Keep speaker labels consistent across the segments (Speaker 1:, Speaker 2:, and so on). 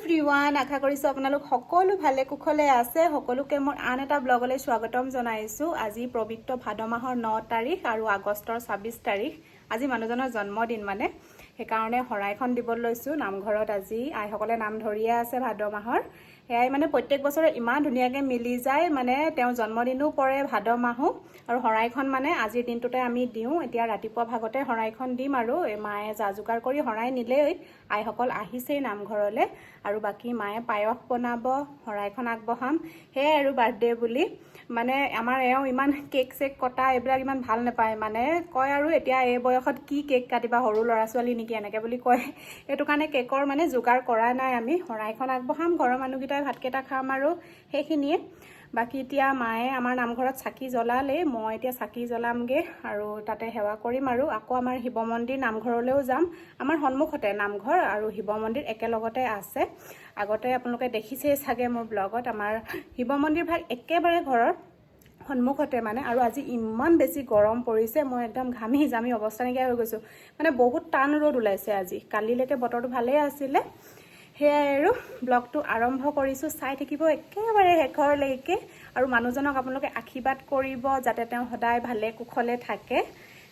Speaker 1: Everyone আশা কৰিছোঁ আপোনালোক সকলো ভালে কুশলে আছে। সকলোকে মোৰ আন এটা ব্লগলৈ স্বাগতম জনাইছোঁ। আজি পবিত্ৰ ভাদ মাহৰ ন তাৰিখ আৰু আগষ্টৰ ছাব্বিছ তাৰিখ। আজি মানুহজনৰ জন্মদিন মানে। সেইকাৰণে শৰাইখন দিবলৈ লৈছোঁ। নামঘৰত আজি আইসকলে নাম ধৰিয়ে আছে ভাদ মাহৰ। সেয়াই মানে প্ৰত্যেক বছৰে ইমান ধুনীয়াকৈ মিলি যায় মানে তেওঁৰ জন্মদিনো পৰে ভাদ মাহো। আৰু শৰাইখন মানে আজিৰ দিনটোতে আমি দিওঁ এতিয়া ৰাতিপুৱা ভাগতে শৰাইখন দিম আৰু মায়ে যা যোগাৰ কৰি শৰাই নিলেই আইসকল আহিছেই নামঘৰলৈ। আৰু বাকী মায়ে পায়স বনাব শৰাইখন আগবঢ়াম সেয়াই আৰু বাৰ্থডে বুলি। মানে আমাৰ এওঁ ইমান কেক চেক কটা এইবিলাক ইমান ভাল নাপায়। মানে কয় আৰু এতিয়া এই বয়সত কি কেক কাটিবা সৰু ল'ৰা ছোৱালী নেকি এনেকৈ বুলি কয়। সেইটো কাৰণে কেকৰ মানে যোগাৰ কৰা নাই আমি শৰাইখন আগবঢ়াম ঘৰৰ মানুহকেইটাই ভাতকেইটা খাম আৰু সেইখিনিয়ে। বাকী এতিয়া মায়ে আমাৰ নামঘৰত চাকি জ্বলালেই মই এতিয়া চাকি জ্বলামগৈ আৰু তাতে সেৱা কৰিম আৰু আকৌ আমাৰ শিৱ মন্দিৰ নামঘৰলৈও যাম। আমাৰ সন্মুখতে নামঘৰ আৰু শিৱ মন্দিৰ একেলগতে আছে। আগতে আপোনালোকে দেখিছেই চাগে মোৰ ব্লগত আমাৰ শিৱ মন্দিৰ ভাগ একেবাৰে ঘৰৰ সন্মুখতে মানে আৰু আজি ইমান বেছি গৰম পৰিছে মই একদম ঘামি জামি অৱস্থা নাইকিয়া হৈ গৈছোঁ। মানে বহুত টান ৰ'দ ওলাইছে আজি। কালিলৈকে বতৰটো ভালেই আছিলে। সেয়াই আৰু ব্লগটো আৰম্ভ কৰিছোঁ চাই থাকিব একেবাৰে শেষৰলৈকে আৰু মানুহজনক আপোনালোকে আশীৰ্বাদ কৰিব যাতে তেওঁ সদায় ভালে কুশলে থাকে।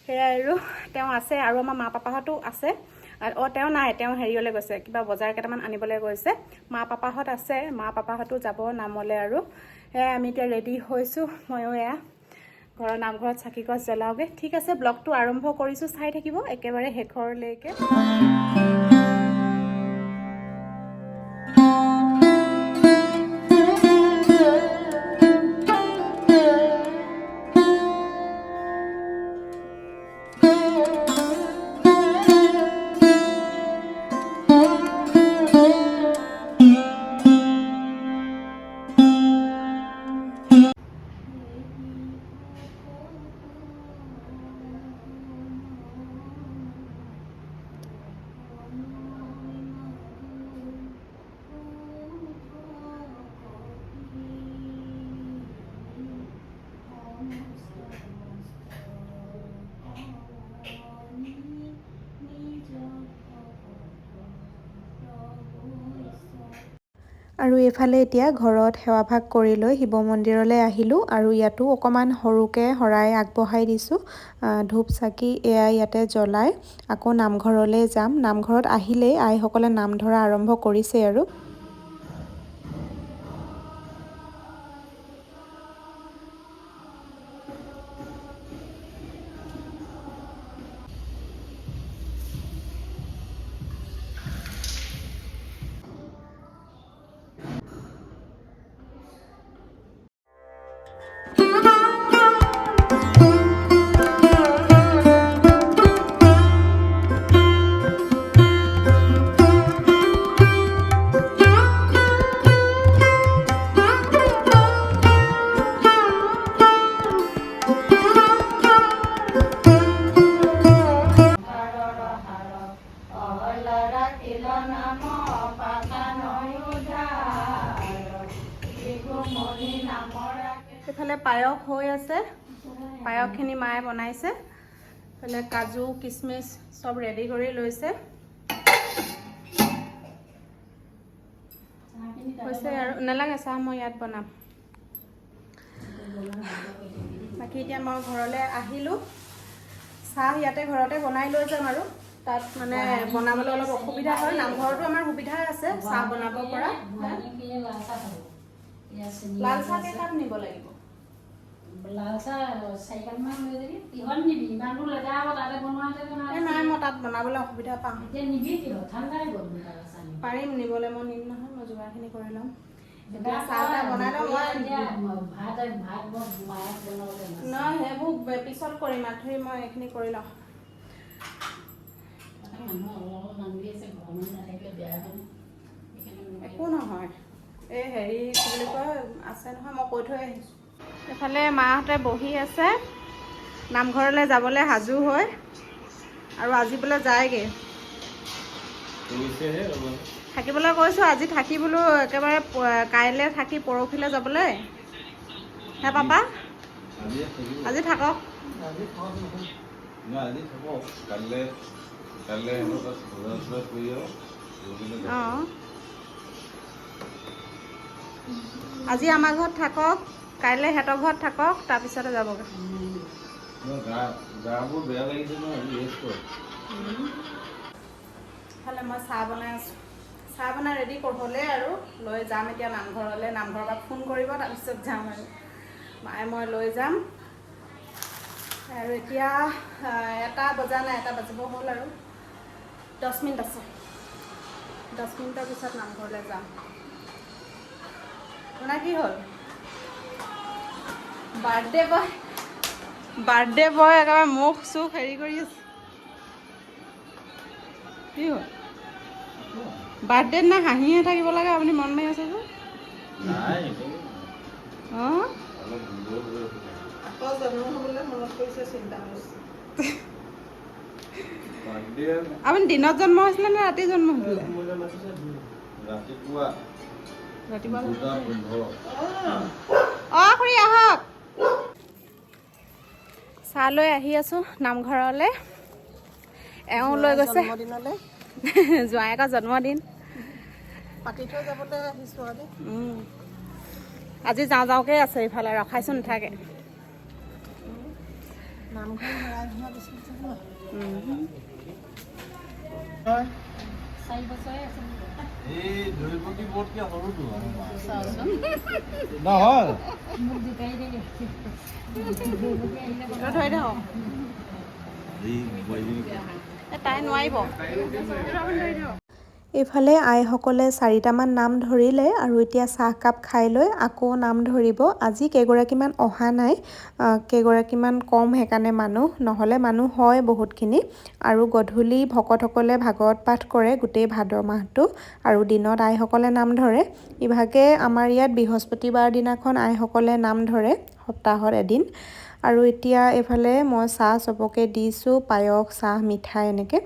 Speaker 1: সেয়াই আৰু তেওঁ আছে আৰু আমাৰ মা পাপাহঁতো আছে অঁ তেওঁ নাই তেওঁ হেৰিয়লৈ গৈছে কিবা বজাৰ কেইটামান আনিবলৈ গৈছে। মা পাপাহঁত আছে মা পাপাহঁতো যাব নামলৈ আৰু। সেয়াই আমি এতিয়া ৰেডি হৈছোঁ ময়ো এয়া ঘৰৰ নামঘৰত চাকি গছ জ্বলাওঁগৈ। ঠিক আছে ব্লগটো আৰম্ভ কৰিছোঁ চাই থাকিব একেবাৰে শেষৰলৈকে। আৰু এইফালে এতিয়া ঘৰত সেৱাভাগ কৰি লৈ শিৱ মন্দিৰলৈ আহিলোঁ আৰু ইয়াতো অকণমান সৰুকৈ শৰাই আগবঢ়াই দিছোঁ। ধূপ চাকি এয়া ইয়াতে জ্বলাই। আকৌ নামঘৰলৈ যাম। নামঘৰত আহিলেই আইসকলে নাম ধৰা আৰম্ভ কৰিছে আৰু। পায়স হৈ আছে। পায়সখিনি মায়ে বনাইছে। এইফালে কাজু কিচমিচ চব ৰেডি কৰি লৈছে। হৈছে আৰু নালাগে চাহ মই ইয়াত বনাম। বাকী এতিয়া মই ঘৰলৈ আহিলোঁ। চাহ ইয়াতে ঘৰতে বনাই লৈ যাম আৰু। তাত মানে বনাবলৈ অলপ অসুবিধা হয়। নামঘৰতো আমাৰ সুবিধা আছে চাহ বনাব পৰা। লাল চাহ কেইকাপ নিব লাগিব। নাই মই তাত বনাবলৈ অসুবিধা পাম পাৰিম নিবলৈ মই নিম নহয় মই যোগাৰখিনি কৰি ল'ম। নহয় সেইবোৰ পিছত কৰিম আঠৰি মই এইখিনি কৰি লওঁ। একো নহয়। এই হেৰি কি বুলি কয় আছে নহয় মই কৈ থৈ আহিছোঁ। এইফালে মাহঁতে বহি আছে। নামঘৰলৈ যাবলৈ সাজু হৈ। আৰু আজি বোলে যায়গৈ। থাকিবলৈ কৈছোঁ আজি থাকি বোলো একেবাৰে কাইলৈ থাকি পৰহিলৈ যাবলৈ। হে পাপা? আজি থাকক। অঁ। আজি আমাৰ ঘৰত থাকক। কাইলৈ সিহঁতৰ ঘৰত থাকক তাৰপিছতে যাবগৈ। ইফালে মই চাহ বনাই আছোঁ। চাহ বনাই ৰেডি হ'লেই আৰু লৈ যাম এতিয়া নামঘৰলৈ। নামঘৰৰ পৰা ফোন কৰিব তাৰপিছত যাম আৰু। মায়ে মই লৈ যাম। আৰু এতিয়া এটা বজা নাই এটা বাজিব হ'ল আৰু। দহ মিনিট আছে। দহ মিনিটৰ পিছত নামঘৰলৈ যাম। আপোনাৰ কি হ'ল? বাৰ্থডে বয় বাৰ্থডে বয় একেবাৰে মুখ চুখ হেৰি কৰি আছে। কি হ'ল? বাৰ্থডে দিনা হাঁহিহে থাকিব লাগে আপুনি মন মাৰি আছে যে। অঁ? আপুনি দিনত জন্ম হৈছিলে নে ৰাতি জন্ম হৈছিলে?
Speaker 2: ৰাতিপুৱা।
Speaker 1: ৰাতিপুৱা অঁ খুৰী আহক। চাহ লৈ আহি আছোঁ নামঘৰলৈ। এওঁ লৈ গৈছে।
Speaker 3: জন্মদিনলৈ।
Speaker 1: জোঁৱায়েকৰ জন্মদিন।
Speaker 3: পাতি থৈ যাবলৈ আহিছোঁ আৰু দেই।
Speaker 1: উম। আজি যাওঁ যাওঁকৈ আছে ইফালে ৰখাইছোঁ নাথাকে।
Speaker 3: নামঘৰ হেৰাই হোৱা পিছত যাম আৰু।
Speaker 1: উম।
Speaker 2: এই দৈপতি বোৰ্ডকে সৰুটো আমাৰ মা। নহয়
Speaker 1: তই থৈ দে
Speaker 2: এই বোৱাৰীজনী
Speaker 1: তাই নোৱাৰিব
Speaker 4: এইফালে আইসকলে চাৰিটামান নাম ধৰিলে আৰু এতিয়া চাহকাপ খাই লৈ আকৌ নাম ধৰিব। আজি কেইগৰাকীমান অহা নাই কেইগৰাকীমান কম সেইকাৰণে মানুহ নহ'লে মানুহ হয় বহুতখিনি। আৰু গধূলি ভকতসকলে ভাগৱত পাঠ কৰে গোটেই ভাদ মাহটো আৰু দিনত আইসকলে নাম ধৰে। ইভাগে আমাৰ ইয়াত বৃহস্পতিবাৰ দিনাখন আইসকলে নাম ধৰে সপ্তাহত এদিন। আৰু এতিয়া এইফালে মই চাহ চবকে দিছোঁ পায়স চাহ মিঠাই এনেকৈ।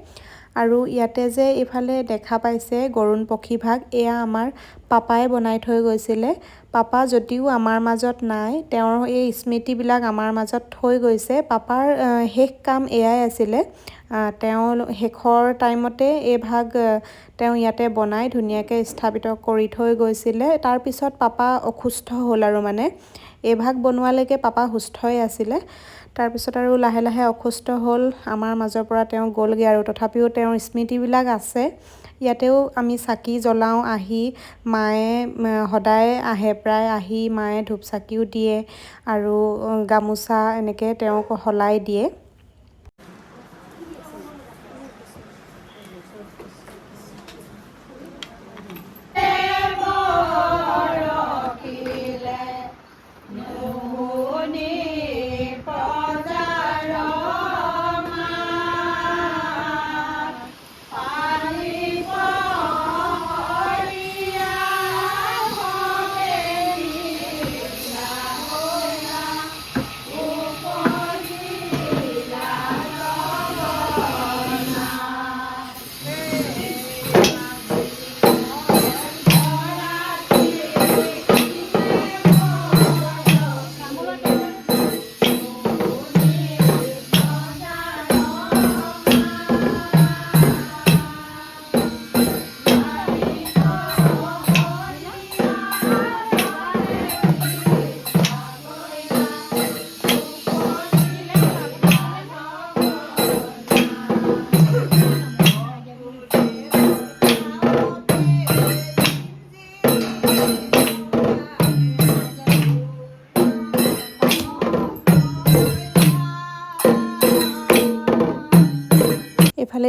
Speaker 4: আৰু ইয়াতে যে এইফালে দেখা পাইছে গৰুণ পক্ষী ভাগ এয়া আমাৰ পাপাই বনাই থৈ গৈছিলে। পাপা যদিও আমাৰ মাজত নাই তেওঁৰ এই স্মৃতিবিলাক আমাৰ মাজত থৈ গৈছে। পাপাৰ শেষ কাম এয়াই আছিলে। তেওঁ শেষৰ টাইমতে এই ভাগ আহ, তেওঁ ইয়াতে বনাই ধুনীয়াকৈ স্থাপিত কৰি থৈ গৈছিলে। তাৰপিছত পাপা অসুস্থ হ'ল আৰু মানে। এই ভাগ বনোৱালৈকে পাপা সুস্থই আছিলে। তাৰপিছত আৰু লাহে লাহে অসুস্থ হ'ল। আমাৰ মাজৰ পৰা তেওঁ গ'লগৈ আৰু। তথাপিও তেওঁৰ স্মৃতিবিলাক আছে। ইয়াতেও আমি চাকি জ্বলাওঁ আহি মায়ে সদায় আহে প্ৰায় আহি মায়ে ধূপ চাকিও দিয়ে আৰু গামোচা এনেকৈ তেওঁক সলাই দিয়ে।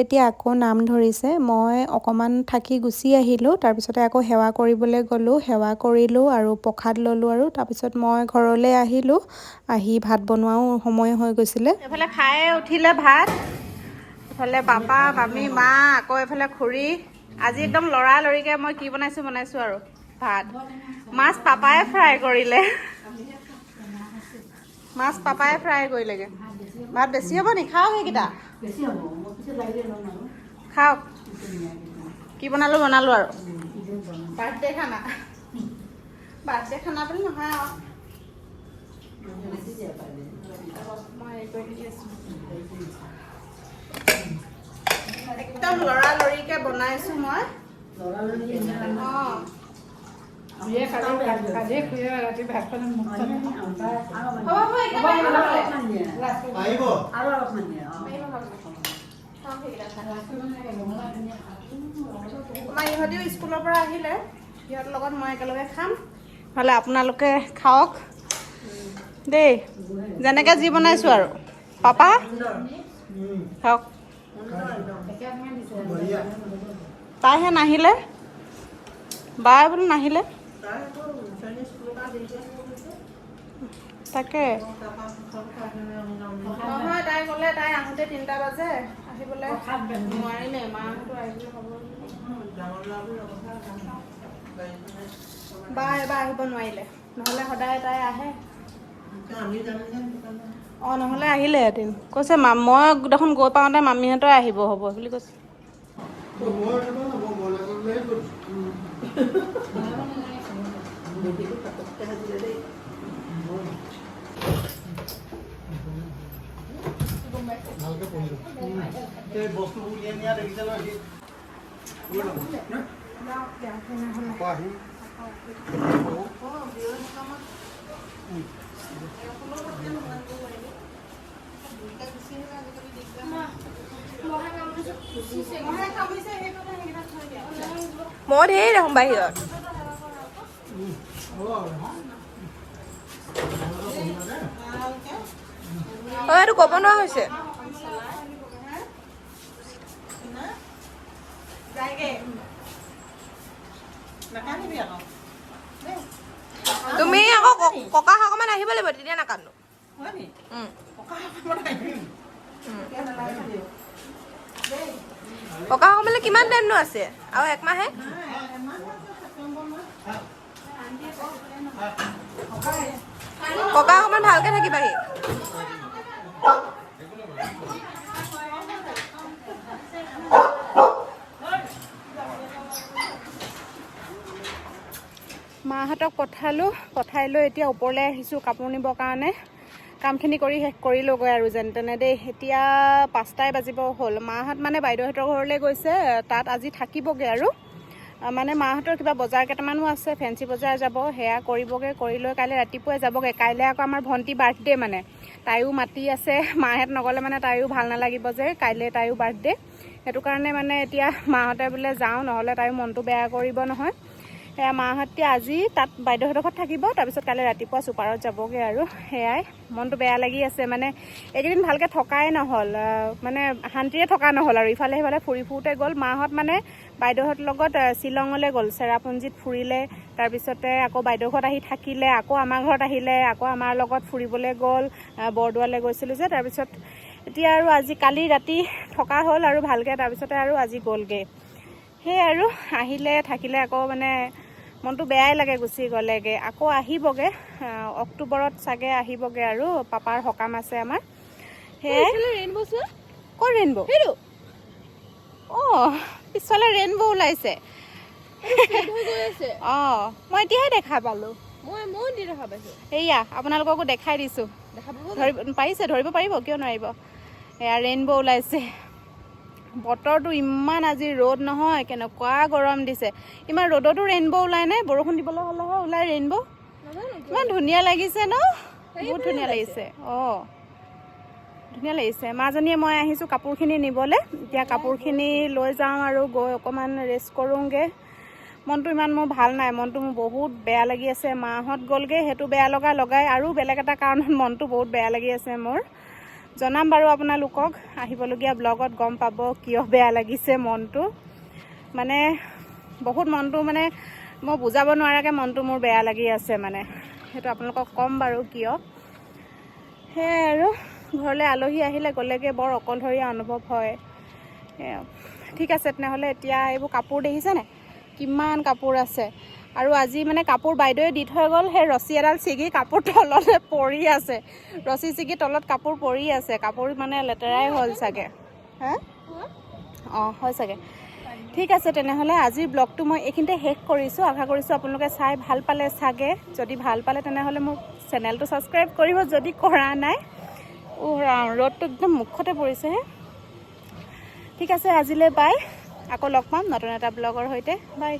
Speaker 4: এতিয়া আকৌ নাম ধৰিছে। মই অকণমান থাকি গুচি আহিলোঁ তাৰপিছতে আকৌ সেৱা কৰিবলৈ গ'লোঁ সেৱা কৰিলোঁ আৰু প্ৰসাদ ল'লোঁ আৰু তাৰপিছত মই ঘৰলৈ আহিলোঁ আহি ভাত বনোৱাও সময় হৈ গৈছিলে।
Speaker 1: এইফালে খাই উঠিলে ভাত এইফালে পাপা মামী মা আকৌ এইফালে খুৰী। আজি একদম লৰালৰিকৈ মই কি বনাইছোঁ বনাইছোঁ আৰু ভাত। মাছ পাপাই ফ্ৰাই কৰিলে। মাছ পাপাই ফ্ৰাই কৰিলেগৈ। ভাত বেছি হ'ব নি? খাওক সেইকেইটা। খাওক। কি বনালোঁ বনালোঁ আৰু। বাৰ্থডে খানা। বাৰ্থডে খানা বুলি নহয় আৰু। একদম লৰালৰিকে বনাইছো মই। অঁ। হ'ব হ'ব আমাৰ ইহঁতেও স্কুলৰ পৰা আহিলে। সিহঁতৰ লগত মই একেলগে খাম। নহ'লে আপোনালোকে খাওক। দেই যেনেকৈ যি বনাইছোঁ আৰু। পাপা খাওক। তাইহে নাহিলে। বাই বোলো নাহিলে। তাকে। নহয় তাই ক'লে তাই আহোঁতে তিনিটা বাজে আহিবলৈ। নোৱাৰিলে মাহঁতো আহিবলৈ হ'ব বা এবাৰ আহিব নোৱাৰিলে নহ'লে সদায় তাই আহে। অঁ নহ'লে আহিলে এদিন। কৈছে মা মই দেখোন গৈ পাওঁতে মামীহঁতে আহিব হ'ব বুলি কৈছে।
Speaker 2: এই বস্তুবোৰ উলিয়াই নিয়া দেখিছে নহয় সি
Speaker 5: মই ধেৰ দেখোন বাহিৰত অ এইটো ক'ব নোৱাৰা হৈছে
Speaker 3: নাকান্দিবি আকৌ
Speaker 5: তুমি আকৌ ককা অকণমান আহিব লাগিব তেতিয়া নাকান্দো।
Speaker 3: ককা অকণমান আহিবি এতিয়া নালাগে দিয়ক
Speaker 5: ককা সময়লৈ কিমান টাইমনো আছে? আৰু একমাহে? ককা অকণমান ভালকে থাকিবাহি।
Speaker 1: মাহঁতক পঠালোঁ পঠাই লৈ এতিয়া ওপৰলৈ আহিছোঁ কাপোৰ নিবৰ কাৰণে। কামখিনি কৰি শেষ কৰিলোঁগৈ আৰু যেন তেনে দেই। এতিয়া পাঁচটাই বাজিব হ'ল। মাহঁত মানে বাইদেউহঁতৰ ঘৰলৈ গৈছে তাত আজি থাকিবগৈ আৰু। মানে মাহঁতৰ কিবা বজাৰ কেইটামানো আছে ফেঞ্চি বজাৰ যাব সেয়া কৰিবগৈ কৰি লৈ কাইলৈ ৰাতিপুৱাই যাবগৈ। কাইলৈ আকৌ আমাৰ ভণ্টি বাৰ্থডে মানে। তাইও মাতি আছে মাহঁত নগ'লে মানে তাইও ভাল নালাগিব যে কাইলৈ তাইও বাৰ্থডে। সেইটো কাৰণে মানে এতিয়া মাহঁতে বোলে যাওঁ নহ'লে তাইও মনটো বেয়া কৰিব নহয়। সেয়া মাহঁতে আজি তাত বাইদেউহঁতৰ ঘৰত থাকিব তাৰপিছত কাইলৈ ৰাতিপুৱা চুপাৰত যাবগৈ আৰু। সেয়াই মনটো বেয়া লাগি আছে মানে এইকেইদিন ভালকৈ থকাই নহ'ল মানে শান্তিৰে থকা নহ'ল আৰু। ইফালে সিফালে ফুৰি ফুৰোতে গ'ল মাহঁত মানে বাইদেউহঁতৰ লগত শ্বিলঙলৈ গ'ল চেৰাপুঞ্জীত ফুৰিলে তাৰপিছতে আকৌ বাইদেউ ঘৰত আহি থাকিলে আকৌ আমাৰ ঘৰত আহিলে আকৌ আমাৰ লগত ফুৰিবলৈ গ'ল বৰদোৱালৈ গৈছিলোঁ যে তাৰপিছত এতিয়া আৰু আজি কালি ৰাতি থকা হ'ল আৰু ভালকৈ তাৰপিছতে আৰু আজি গ'লগৈ। সেই আৰু আহিলে থাকিলে আকৌ মানে মনটো বেয়াই লাগে গুচি গ'লেগৈ। আকৌ আহিবগৈ। আহ, অক্টোবৰত চাগে আহিবগৈ আৰু। পাপাৰ সকাম আছে আমাৰ। সেয়াই
Speaker 5: ৰেইনব' চোৱা?
Speaker 1: ক'ত ৰেইনব'
Speaker 5: সেইটো।
Speaker 1: অঁ পিছফালে ৰেইনব' ওলাইছে।
Speaker 5: গৈ আছে।
Speaker 1: অঁ মই এতিয়াহে দেখা পালোঁ।
Speaker 5: মই ময়ো দি দেখা পাইছোঁ।
Speaker 1: এয়া আপোনালোককো দেখাই দিছোঁ। ধৰিব পাৰিছে ধৰিব পাৰিব কিয় নোৱাৰিব? এয়া ৰেইনব' ওলাইছে। বতৰটো ইমান আজি ৰ'দ নহয় কেনেকুৱা গৰম দিছে। ইমান ৰ'দতো ৰেইনব' ওলাই নে? বৰষুণ দিবলৈ হ'লেহে ওলাই ৰেইনব' ইমান ধুনীয়া লাগিছে ন? বহুত ধুনীয়া লাগিছে। অঁ। ধুনীয়া লাগিছে। মাজনীয়ে মই আহিছোঁ কাপোৰখিনি নিবলৈ। এতিয়া কাপোৰখিনি লৈ যাওঁ আৰু গৈ অকণমান ৰেষ্ট কৰোঁগৈ। মনটো ইমান মোৰ ভাল নাই। মনটো মোৰ বহুত বেয়া লাগি আছে। মাহঁত গ'লগৈ সেইটো বেয়া লগা লগাই আৰু বেলেগ এটা কাৰণত মনটো বহুত বেয়া লাগি আছে মোৰ। জনাম বাৰু আপোনালোকক। আহিবলগীয়া ব্লগত গম পাব কিয় বেয়া লাগিছে মনটো। মানে বহুত মনটো মানে মই বুজাব নোৱাৰাকৈ মনটো মোৰ বেয়া লাগি আছে মানে। সেইটো আপোনালোকক ক'ম বাৰু কিয়। সেয়াই আৰু ঘৰলৈ আলহী আহিলে গ'লেগৈ বৰ অকলশৰীয়া অনুভৱ হয়। ঠিক আছে তেনেহ'লে এতিয়া এইবোৰ কাপোৰ দেখিছেনে? কিমান কাপোৰ আছে? আৰু আজি মানে কাপোৰ বাইদেৱে দি থৈ গ'ল সেই ৰছী এডাল ছিগি কাপোৰ তলতে পৰি আছে। ৰছী ছিগি তলত কাপোৰ পৰি আছে। কাপোৰ মানে লেতেৰাই হ'ল চাগে। হা? অঁ হয় চাগে। ঠিক আছে তেনেহ'লে আজিৰ ব্লগটো মই এইখিনিতে শেষ কৰিছোঁ। আশা কৰিছোঁ আপোনালোকে চাই ভাল পালে চাগে। যদি ভাল পালে তেনেহ'লে মোক চেনেলটো ছাবস্ক্ৰাইব কৰিব যদি কৰা নাই। ৰ'দটো একদম মুখতে পৰিছে হে। ঠিক আছে আজিলৈ বাই। আকৌ লগ পাম নতুন এটা ব্লগৰ সৈতে। বাই।